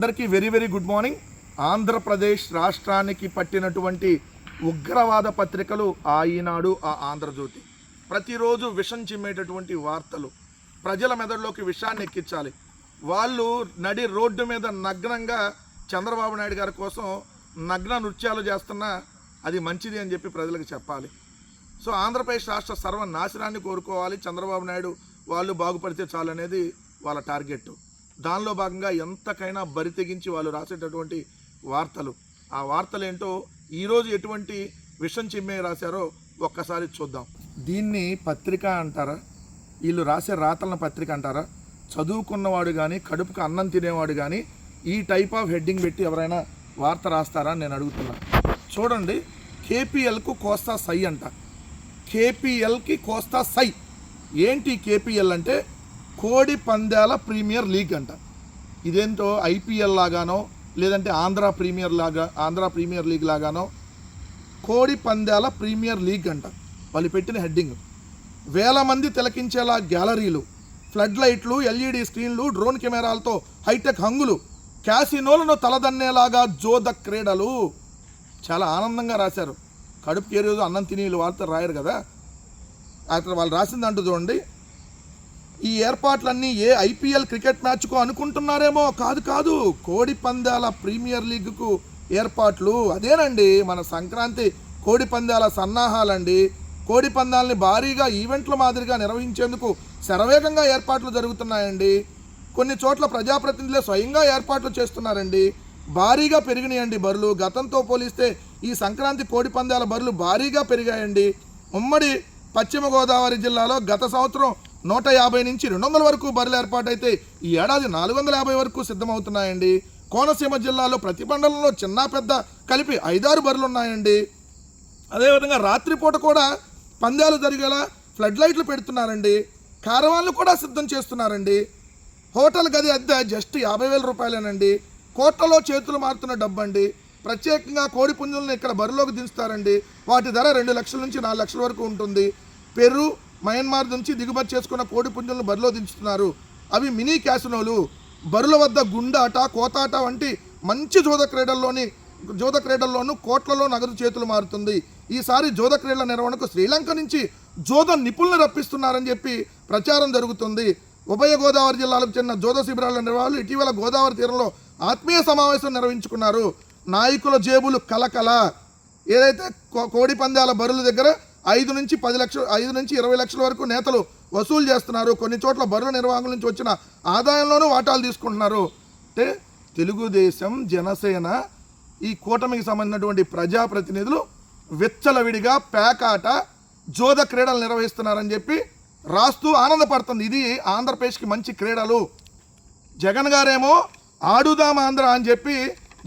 అందరికీ very very good morning. Andhra Pradesh రాష్ట్రానికి పట్టినటువంటి ఉగ్రవాద పత్రికలు ఆ ఈనాడు ఆ ఆంధ్రజ్యోతి. ప్రతిరోజు విషం చిమ్మేటటువంటి వార్తలు. ప్రజల మెదడులోకి విషాన్ని ఎక్కించాలి. వాళ్ళు నడి రోడ్డు మీద నగ్నంగా చంద్రబాబు నాయుడు గారి కోసం నగ్న నృత్యాలు చేస్తున్నా అది మంచిది అని చెప్పి ప్రజలకు చెప్పాలి. సో ఆంధ్రప్రదేశ్ రాష్ట్ర సర్వనాశనాన్ని కోరుకోవాలి. చంద్రబాబు నాయుడు వాళ్ళు బాగుపడితే చాలు అనేది వాళ్ళ టార్గెట్ దానిలో భాగంగా ఎంతకైనా బరి తెగించి వాళ్ళు రాసేటటువంటి వార్తలు. ఆ వార్తలు ఏంటో ఈరోజు ఎటువంటి విషం చిమ్మే రాశారో ఒక్కసారి చూద్దాం. దీన్ని పత్రిక అంటారా? వీళ్ళు రాసే రాతలను పత్రిక అంటారా? చదువుకున్నవాడు కానీ కడుపుకు అన్నం తినేవాడు కానీ ఈ టైప్ ఆఫ్ హెడ్డింగ్ పెట్టి ఎవరైనా వార్త రాస్తారా నేను అడుగుతున్నా. చూడండి కేపీఎల్కు కోస్తా సై అంట. కేపీఎల్కి కోస్తా సై. ఏంటి కేపీఎల్ అంటే? కోడి పందాల ప్రీమియర్ లీగ్ అంట. ఇదేంటో ఐపీఎల్ లాగానో లేదంటే ఆంధ్ర ప్రీమియర్ లాగా ఆంధ్ర ప్రీమియర్ లీగ్ లాగానో కోడి పందాల ప్రీమియర్ లీగ్ అంట. వాళ్ళు పెట్టిన హెడ్డింగ్. వేల మంది తిలకించేలా గ్యాలరీలు ఫ్లడ్ లైట్లు ఎల్ఈడి స్క్రీన్లు డ్రోన్ కెమెరాలతో హైటెక్ హంగులు క్యాసినోలను తలదన్నేలాగా జోద క్రీడలు. చాలా ఆనందంగా రాశారు. కడుపుకి ఏ రోజు అన్నం తిని వీళ్ళు వార్త రాయరు కదా? అక్కడ వాళ్ళు రాసింది అంటూ చూడండి. ఈ ఏర్పాట్లన్నీ ఏ ఐపీఎల్ క్రికెట్ మ్యాచ్కు అనుకుంటున్నారేమో? కాదు కాదు. కోడి పందాల ప్రీమియర్ లీగ్కు ఏర్పాట్లు అదేనండి. మన సంక్రాంతి కోడి పందాల సన్నాహాలండి. కోడి పందాలని భారీగా ఈవెంట్ల మాదిరిగా నిర్వహించేందుకు శరవేగంగా ఏర్పాట్లు జరుగుతున్నాయండి. కొన్ని చోట్ల ప్రజాప్రతినిధులే స్వయంగా ఏర్పాట్లు చేస్తున్నారండి. భారీగా పెరిగినాయండి బరులు గతంతో పోలిస్తే ఈ సంక్రాంతి కోడి పందాల బరులు భారీగా పెరిగాయండి. ఉమ్మడి పశ్చిమ గోదావరి జిల్లాలో గత సంవత్సరం నూట యాభై నుంచి రెండు వందల వరకు బరులు ఏర్పాటైతే ఈ ఏడాది నాలుగు వందల యాభై వరకు సిద్ధమవుతున్నాయండి. కోనసీమ జిల్లాలో ప్రతి మండలంలో చిన్న పెద్ద కలిపి ఐదారు బర్రెలు ఉన్నాయండి. అదేవిధంగా రాత్రిపూట కూడా పందాలు జరిగేలా ఫ్లడ్ లైట్లు పెడుతున్నారండి. కారవాన్లు కూడా సిద్ధం చేస్తున్నారండి. హోటల్ గది అద్దె జస్ట్ యాభై వేల రూపాయలేనండి. కోట్లలో చేతులు మారుతున్న డబ్బండి. ప్రత్యేకంగా కోడి పుంజులను ఇక్కడ బరిలోకి దించుతారండి. వాటి ధర రెండు లక్షల నుంచి నాలుగు లక్షల వరకు ఉంటుంది. పెరు మయన్మార్ నుంచి దిగుమతి చేసుకున్న కోడి పుంజులను బరిలో దించుతున్నారు. అవి మినీ క్యాసినోలు. బరుల వద్ద గుండాట కోతాట వంటి మంచి జోద క్రీడల్లోని జోద క్రీడల్లోనూ కోట్లలో నగదు చేతులు మారుతుంది. ఈసారి జోద క్రీడల నిర్వహణకు శ్రీలంక నుంచి జోద నిపుణులు రప్పిస్తున్నారని చెప్పి ప్రచారం జరుగుతుంది. ఉభయ గోదావరి జిల్లాలకు చెందిన జోద శిబిరాల నిర్వాహకులు ఇటీవల గోదావరి తీరంలో ఆత్మీయ సమావేశం నిర్వహించుకున్నారు. నాయకుల జేబులు కలకల. ఏదైతే కో- కోడి పందాల బరుల దగ్గర ఐదు నుంచి పది లక్షలు ఐదు నుంచి ఇరవై లక్షల వరకు నేతలు వసూలు చేస్తున్నారు. కొన్ని చోట్ల బరువు నిర్వాహకుల నుంచి వచ్చిన ఆదాయంలోనూ వాటాలు తీసుకుంటున్నారు. అంటే తెలుగుదేశం జనసేన ఈ కూటమికి సంబంధించినటువంటి ప్రజాప్రతినిధులు విచ్చలవిడిగా పేకాట జోద క్రీడలు నిర్వహిస్తున్నారని చెప్పి రాస్తూ ఆనందపడుతుంది. ఇది ఆంధ్రప్రదేశ్కి మంచి క్రీడలు. జగన్ గారేమో ఆడుదాం ఆంధ్ర అని చెప్పి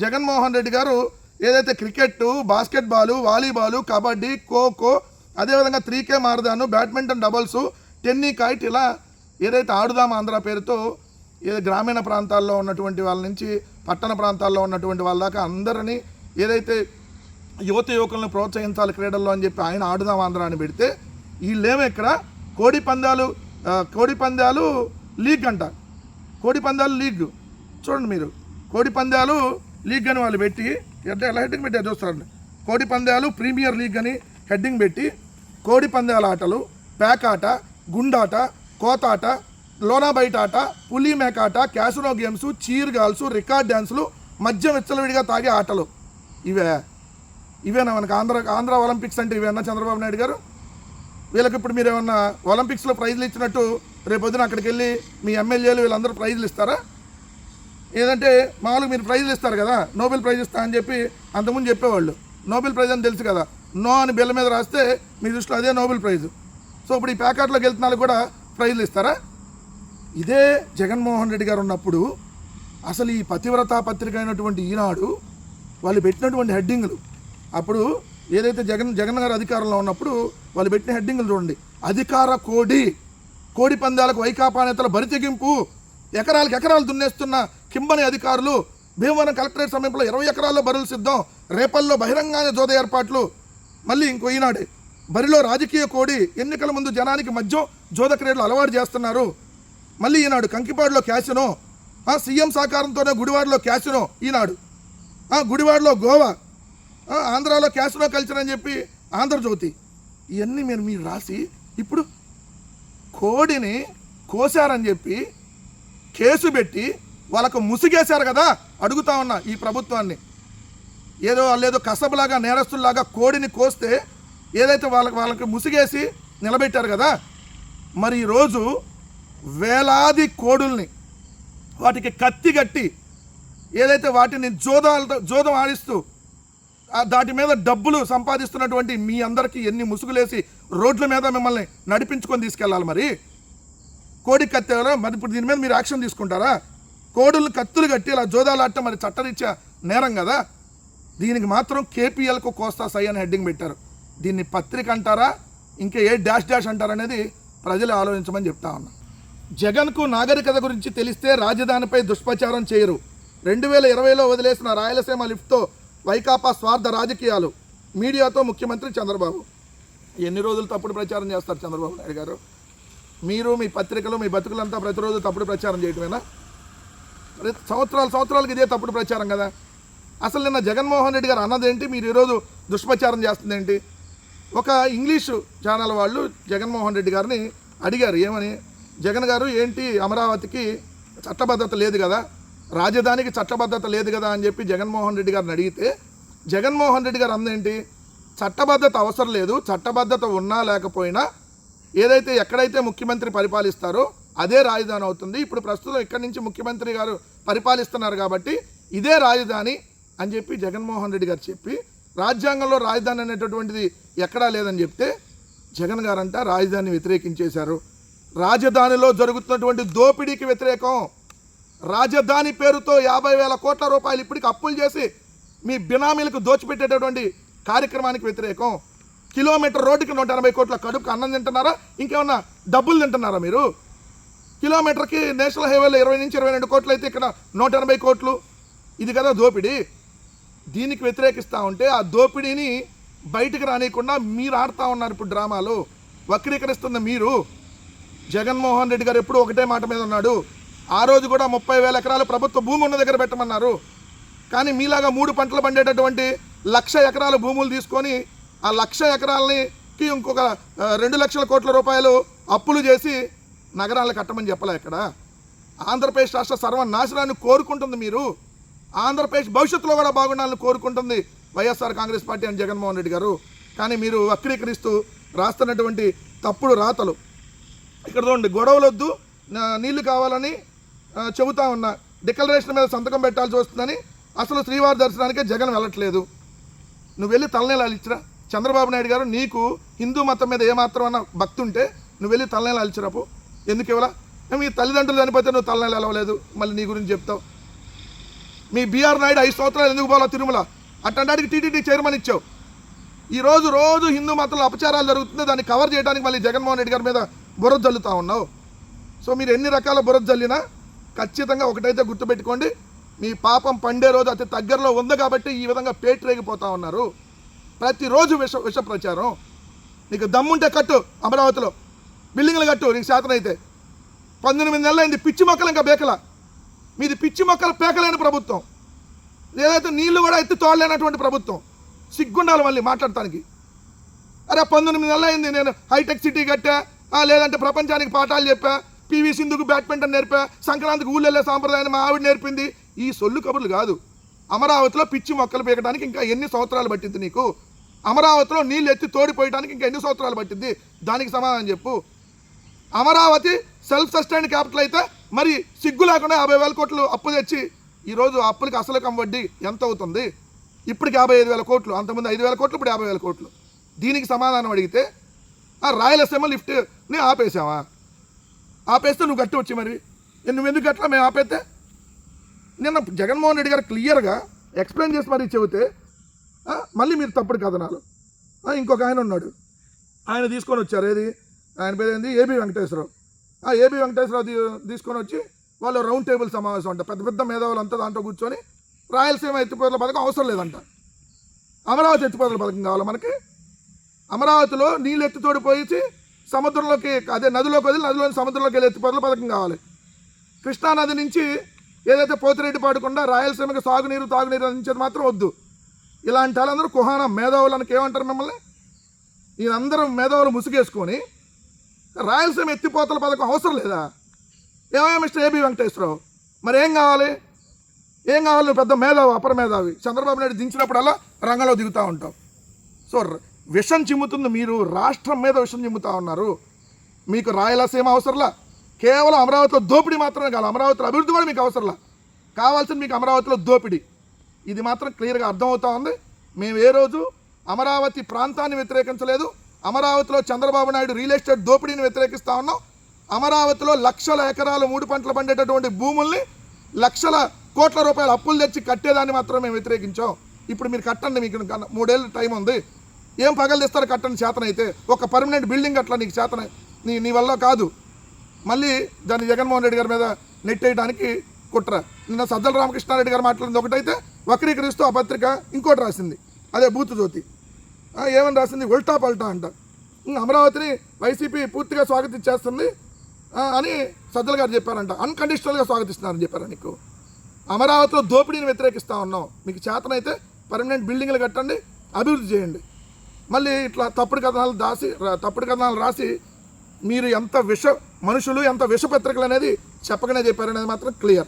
జగన్మోహన్ రెడ్డి గారు ఏదైతే cricket basketball volleyball kabaddi kho kho అదేవిధంగా three K marathon badminton doubles tennikoit ఇలా ఏదైతే ఆడుదాం ఆంధ్ర పేరుతో ఏదో గ్రామీణ ప్రాంతాల్లో ఉన్నటువంటి వాళ్ళ నుంచి పట్టణ ప్రాంతాల్లో ఉన్నటువంటి వాళ్ళ దాకా అందరినీ ఏదైతే యువత యువకులను ప్రోత్సహించాలి క్రీడల్లో అని చెప్పి ఆయన ఆడుదాం ఆంధ్ర అని పెడితే వీళ్ళేమో ఇక్కడ కోడి పందాలు కోడి పందాలు లీగ్ అంట. కోడి పందాలు లీగ్. చూడండి మీరు. కోడి పందాలు లీగ్ అని వాళ్ళు పెట్టి ఎట్లా ఎలా హెడ్డింగ్ పెట్టారు చూస్తారండి. కోడి పందాలు ప్రీమియర్ లీగ్ అని హెడ్డింగ్ పెట్టి కోడి పందాల ఆటలు పేకాట గుండాట కోతాట లోనా బయట ఆట పులి మేకాట casino games cheer girls record డ్యాన్సులు మద్యం విచ్చలవిడిగా తాగే ఆటలు. ఇవే. ఇవేనా మనకు ఆంధ్ర ఆంధ్ర ఒలింపిక్స్ అంటే ఇవేనా చంద్రబాబు నాయుడు గారు? వీళ్ళకి ఇప్పుడు మీరు ఏమన్నా ఒలింపిక్స్లో ప్రైజ్లు ఇచ్చినట్టు రేపు పొద్దున అక్కడికి వెళ్ళి మీ ఎమ్మెల్యేలు వీళ్ళందరూ ప్రైజ్లు ఇస్తారా? ఏదంటే మామూలుగా మీరు ప్రైజ్లు ఇస్తారు కదా నోబెల్ ప్రైజ్ ఇస్తా అని చెప్పి అంతకుముందు చెప్పేవాళ్ళు. నోబెల్ ప్రైజ్ అని తెలుసు కదా. నో అని బిల్ల మీద రాస్తే మీ దృష్టిలో అదే నోబెల్ ప్రైజ్. సో ఇప్పుడు ఈ ప్యాకెట్లోకి వెళ్తున్న కూడా ప్రైజ్లు ఇస్తారా? ఇదే జగన్మోహన్ రెడ్డి గారు ఉన్నప్పుడు అసలు ఈ పతివ్రత పత్రిక అయినటువంటి ఈనాడు వాళ్ళు పెట్టినటువంటి హెడ్డింగ్లు. అప్పుడు ఏదైతే జగన్ జగన్ గారు అధికారంలో ఉన్నప్పుడు వాళ్ళు పెట్టిన హెడ్డింగ్లు చూడండి. అధికార కోడి కోడి పందాలకు వైకాపా నేతల బరితెగింపు ఎకరాలకు ఎకరాలు దున్నేస్తున్న కింబని అధికారులు భీమవరం కలెక్టరేట్ సమీపంలో ఇరవై ఎకరాల్లో బరులు సిద్ధం రేపల్లో బహిరంగానే జోద ఏర్పాట్లు మళ్ళీ ఇంకో ఈనాడే బరిలో రాజకీయ కోడి ఎన్నికల ముందు జనానికి మధ్య జోద క్రీడలు అలవాటు చేస్తున్నారు. మళ్ళీ ఈనాడు కంకిపాడులో క్యాసినో ఆ సీఎం సహకారంతోనే గుడివాడలో క్యాసినో ఈనాడు. ఆ గుడివాడలో గోవా ఆంధ్రాలో క్యాసినో కల్చర్ అని చెప్పి ఆంధ్రజ్యోతి. ఇవన్నీ మీరు మీరు రాసి ఇప్పుడు కోడిని కోశారని చెప్పి కేసు పెట్టి వాళ్ళకు ముసిగేశారు కదా అడుగుతా ఉన్నా ఈ ప్రభుత్వాన్ని. ఏదో వాళ్ళు కసబలాగా నేరస్తుల్లాగా కోడిని కోస్తే ఏదైతే వాళ్ళకి వాళ్ళకి ముసిగేసి నిలబెట్టారు కదా మరి ఈరోజు వేలాది కోడుల్ని వాటికి కత్తి కట్టి ఏదైతే వాటిని జోదాలతో జోదం ఆడిస్తూ దాటి మీద డబ్బులు సంపాదిస్తున్నటువంటి మీ అందరికీ ఎన్ని ముసుగులేసి రోడ్ల మీద మిమ్మల్ని నడిపించుకొని తీసుకెళ్ళాలి మరి? కోడి కత్తారా మరి ఇప్పుడు దీని మీద మీరు యాక్షన్ తీసుకుంటారా? కోడులను కత్తులు కట్టి ఇలా జోదాలాట మరి చట్టరీత్యా నేరం కదా? దీనికి మాత్రం కేపీఎల్కు కోస్తా సై అని హెడ్డింగ్ పెట్టారు. దీన్ని పత్రిక అంటారా ఇంకా ఏ డాష్ డాష్ అంటారనేది ప్రజలు ఆలోచించమని చెప్తా ఉన్నా. జగన్కు నాగరికత గురించి తెలిస్తే రాజధానిపై దుష్ప్రచారం చేయరు. రెండు వేల ఇరవైలో వదిలేసిన రాయలసీమ లిఫ్ట్తో వైకాపా స్వార్థ రాజకీయాలు. మీడియాతో ముఖ్యమంత్రి చంద్రబాబు. ఎన్ని రోజులు తప్పుడు ప్రచారం చేస్తారు చంద్రబాబు నాయుడు గారు? మీరు మీ పత్రికలు మీ బతుకులంతా ప్రతిరోజు తప్పుడు ప్రచారం చేయటమేనా? సంవత్సరాలు సంవత్సరాలకి ఇదే తప్పుడు ప్రచారం కదా. అసలు నిన్న జగన్మోహన్ రెడ్డి గారు అన్నదేంటి మీరు ఈరోజు దుష్ప్రచారం చేస్తుందేంటి ఒక ఇంగ్లీషు ఛానల్ వాళ్ళు జగన్మోహన్ రెడ్డి గారిని అడిగారు ఏమని? జగన్ గారు ఏంటి అమరావతికి చట్టబద్ధత లేదు కదా రాజధానికి చట్టబద్ధత లేదు కదా అని చెప్పి జగన్మోహన్ రెడ్డి గారిని అడిగితే జగన్మోహన్ రెడ్డి గారు అందేంటి చట్టబద్ధత అవసరం లేదు చట్టబద్ధత ఉన్నా లేకపోయినా ఏదైతే ఎక్కడైతే ముఖ్యమంత్రి పరిపాలిస్తారో అదే రాజధాని అవుతుంది. ఇప్పుడు ప్రస్తుతం ఇక్కడి నుంచి ముఖ్యమంత్రి గారు పరిపాలిస్తున్నారు కాబట్టి ఇదే రాజధాని అని చెప్పి జగన్మోహన్ రెడ్డి గారు చెప్పి రాజ్యాంగంలో రాజధాని అనేటటువంటిది ఎక్కడా లేదని చెప్తే జగన్ గారంట రాజధానిని వ్యతిరేకించేశారు. రాజధానిలో జరుగుతున్నటువంటి దోపిడీకి వ్యతిరేకం. రాజధాని పేరుతో యాభై వేల కోట్ల రూపాయలు ఇప్పటికి అప్పులు చేసి మీ బినామీలకు దోచిపెట్టేటటువంటి కార్యక్రమానికి వ్యతిరేకం. కిలోమీటర్ రోడ్డుకి నూట ఎనభై కోట్ల కడుపుకి అన్నం తింటున్నారా? ఇంకేమన్నా డబ్బులు తింటున్నారా మీరు? కిలోమీటర్కి నేషనల్ హైవేలో ఇరవై నుంచి ఇరవై రెండు కోట్లు అయితే ఇక్కడ నూట ఎనభై కోట్లు. ఇది కదా దోపిడీ. దీనికి వ్యతిరేకిస్తూ ఉంటే ఆ దోపిడీని బయటికి రానియకుండా మీరు ఆడుతూ ఉన్నారు ఇప్పుడు డ్రామాలు. వక్రీకరిస్తున్న మీరు. జగన్మోహన్ రెడ్డి గారు ఎప్పుడు ఒకటే మాట మీద ఉన్నాడు. ఆ రోజు కూడా ముప్పై వేల ఎకరాలు ప్రభుత్వ భూమి ఉన్న దగ్గర పెట్టమన్నారు. కానీ మీలాగా మూడు పంటలు పండేటటువంటి లక్ష ఎకరాల భూములు తీసుకొని ఆ లక్ష ఎకరాలకి ఇంకొక రెండు లక్షల కోట్ల రూపాయలు అప్పులు చేసి నగరాలు కట్టమని చెప్పలే ఇక్కడ. ఆంధ్రప్రదేశ్ రాష్ట్ర సర్వనాశనాన్ని కోరుకుంటుంది మీరు. ఆంధ్రప్రదేశ్ భవిష్యత్తులో కూడా బాగుండాలని కోరుకుంటుంది వైఎస్ఆర్ కాంగ్రెస్ పార్టీ అని జగన్మోహన్ రెడ్డి గారు. కానీ మీరు వక్రీకరిస్తూ రాస్తున్నటువంటి తప్పుడు రాతలు. ఇక్కడ చూడండి గొడవలు వద్దు నీళ్ళు కావాలని చెబుతా ఉన్నా. డిక్లరేషన్ మీద సంతకం పెట్టాల్సి వస్తుందని అసలు శ్రీవారి దర్శనానికే జగన్ వెళ్ళట్లేదు. నువ్వు వెళ్ళి తలనేలాలు ఇచ్చిరా. చంద్రబాబు నాయుడు గారు నీకు హిందూ మతం మీద ఏమాత్రం అన్న భక్తి ఉంటే నువ్వు వెళ్ళి తలనేలాలు ఇచ్చిరాపు ఎందుకు ఇవ్వలా? మీ తల్లిదండ్రులు చనిపోతే నువ్వు తలనీళ్ళు వెళ్ళలేదు మళ్ళీ నీ గురించి చెప్తావు. మీ బీఆర్ నాయుడు ఐదు సంవత్సరాలు ఎందుకు పోలా తిరుమల? అట్టడానికి టీటీడీ చైర్మన్ ఇచ్చావు. ఈ రోజు రోజు హిందూ మతంలో అపచారాలు జరుగుతుంది దాన్ని కవర్ చేయడానికి మళ్ళీ జగన్మోహన్ రెడ్డి గారి మీద బురద జల్లుతూ ఉన్నావు. సో మీరు ఎన్ని రకాల బురద జల్లినా ఖచ్చితంగా ఒకటైతే గుర్తుపెట్టుకోండి మీ పాపం పండే రోజు అతి దగ్గరలో ఉంది కాబట్టి ఈ విధంగా పేటరేగిపోతా ఉన్నారు. ప్రతిరోజు విష విష ప్రచారం. నీకు దమ్ముంటే కట్టు అమరావతిలో. బిల్డింగ్లు కట్టు నీకు శాతం అయితే. పంతొమ్మిది నెలలైంది పిచ్చి మొక్కలు ఇంకా బేకల. మీది పిచ్చి మొక్కలు పేకలేని ప్రభుత్వం. లేదైతే నీళ్ళు కూడా ఎత్తి తోడలేనటువంటి ప్రభుత్వం సిగ్గుండాలి మళ్ళీ మాట్లాడటానికి. అరే పంతొమ్మిది నెలలు అయింది నేను హైటెక్ సిటీ కట్టా లేదంటే ప్రపంచానికి పాఠాలు చెప్పా పివి సింధుకు బ్యాడ్మింటన్ నేర్పా సంక్రాంతికి ఊళ్ళో సాంప్రదాయం సాంప్రదాయాన్ని మా ఆవిడ నేర్పింది. ఈ సొల్లు కబుర్లు కాదు. అమరావతిలో పిచ్చి మొక్కలు పీకడానికి ఇంకా ఎన్ని సంవత్సరాలు పట్టింది నీకు? అమరావతిలో నీళ్ళు ఎత్తి తోడిపోయడానికి ఇంకా ఎన్ని సంవత్సరాలు పట్టింది? దానికి సమాధానం చెప్పు. అమరావతి సెల్ఫ్ సస్టైన్ క్యాపిటల్ అయితే మరి సిగ్గు లేకుండా యాభై వేల కోట్లు అప్పు తెచ్చి ఈరోజు అప్పులకి అసలు కం వడ్డీ ఎంత అవుతుంది ఇప్పటికి యాభై ఐదు వేల కోట్లు అంతకుముందు ఐదు వేల కోట్లు ఇప్పుడు యాభై వేల కోట్లు. దీనికి సమాధానం అడిగితే ఆ రాయలసీమ లిఫ్ట్ని ఆపేసావా ఆపేస్తే నువ్వు గట్టి వచ్చి మరి. నువ్వు ఎందుకు అట్లా మేము ఆపేస్తే? నిన్న జగన్మోహన్ రెడ్డి గారు క్లియర్గా ఎక్స్ప్లెయిన్ చేసి మరీ చెబితే మళ్ళీ మీరు తప్పుడు కథనాలు. ఇంకొక ఆయన ఉన్నాడు. ఆయన తీసుకొని వచ్చారు. ఏది? ఆయన పేరు ఏంది ఏబి వెంకటేశ్వరరావు. ఆ ఏబి వెంకటేశ్వరరావు తీసుకొని వచ్చి వాళ్ళు రౌండ్ టేబుల్ సమావేశం అంట. పెద్ద పెద్ద మేధావులంతా దాంట్లో కూర్చొని రాయలసీమ ఎత్తిపోతల పథకం అవసరం లేదంట. అమరావతి ఎత్తిపోతల పథకం కావాలి మనకి? అమరావతిలో నీళ్ళు ఎత్తితోడి పోయించి సముద్రంలోకి అదే నదిలోకి వదిలి నదిలోని సముద్రంలోకి వెళ్ళి ఎత్తిపోతల పథకం కావాలి. కృష్ణానది నుంచి ఏదైతే పోతిరెడ్డి పాడకుండా రాయలసీమకి సాగునీరు తాగునీరు అందించేది మాత్రం వద్దు. ఇలాంటి వాళ్ళందరూ కుహాన మేధావులకి ఏమంటారు మిమ్మల్ని? ఈయనందరూ మేధావులు ముసుగేసుకొని రాయలసీమ ఎత్తిపోతల పథకం అవసరం లేదా? ఏమయ్యా మిస్టర్ ఏబి వెంకటేశ్వరరావు? మరి ఏం కావాలి? ఏం కావాలి? నువ్వు పెద్ద మేధావి అపర మేధావి. చంద్రబాబు నాయుడు దించినప్పుడల్లా రంగంలో దిగుతూ ఉంటావు. సో విషం చిమ్ముతుంది మీరు రాష్ట్రం మీద విషం చిమ్ముతా ఉన్నారు. మీకు రాయలసీమ అవసరంలా? కేవలం అమరావతిలో దోపిడీ మాత్రమే కాదు అమరావతిలో అభివృద్ధి కూడా మీకు అవసరంలా? కావాల్సింది మీకు అమరావతిలో దోపిడీ. ఇది మాత్రం క్లియర్గా అర్థమవుతా ఉంది. మేము ఏ రోజు అమరావతి ప్రాంతాన్ని వ్యతిరేకించలేదు. అమరావతిలో చంద్రబాబు నాయుడు రియల్ ఎస్టేట్ దోపిడీని వ్యతిరేకిస్తూ ఉన్నాం. అమరావతిలో లక్షల ఎకరాలు మూడు పంటలు పండేటటువంటి భూముల్ని లక్షల కోట్ల రూపాయల అప్పులు తెచ్చి కట్టేదాన్ని మాత్రం మేము వ్యతిరేకించాం. ఇప్పుడు మీరు కట్టండి మీకు మూడేళ్ళు టైం ఉంది. ఏం పగలు తెస్తారు కట్టండి చేతనైతే ఒక పర్మనెంట్ బిల్డింగ్ అట్లా నీకు చేతన నీ నీ వల్ల కాదు. మళ్ళీ దాన్ని జగన్మోహన్ రెడ్డి గారి మీద నెట్టేయడానికి కుట్ర. నిన్న సజ్జల రామకృష్ణారెడ్డి గారు మాట్లాడింది ఒకటైతే వక్రీకరిస్తూ ఆ పత్రిక ఇంకోటి రాసింది. అదే బూత్ జ్యోతి. ఏమని రాసింది? ఉల్టా పల్టా అంట. అమరావతిని వైసీపీ పూర్తిగా స్వాగతించేస్తుంది. అని సజ్జల గారు చెప్పారంట. అన్కండిషనల్గా స్వాగతిస్తున్నారని చెప్పారు నీకు? అమరావతిలో దోపిడీని వ్యతిరేకిస్తా ఉన్నాం మీకు చేతనైతే పర్మనెంట్ బిల్డింగ్లు కట్టండి అభివృద్ధి చేయండి. మళ్ళీ ఇట్లా తప్పుడు కథనాలు దాసి రా- తప్పుడు కథనాలు రాసి మీరు ఎంత విష మనుషులు ఎంత విషపత్రికలు అనేది చెప్పకనే చెప్పారనేది మాత్రం క్లియర్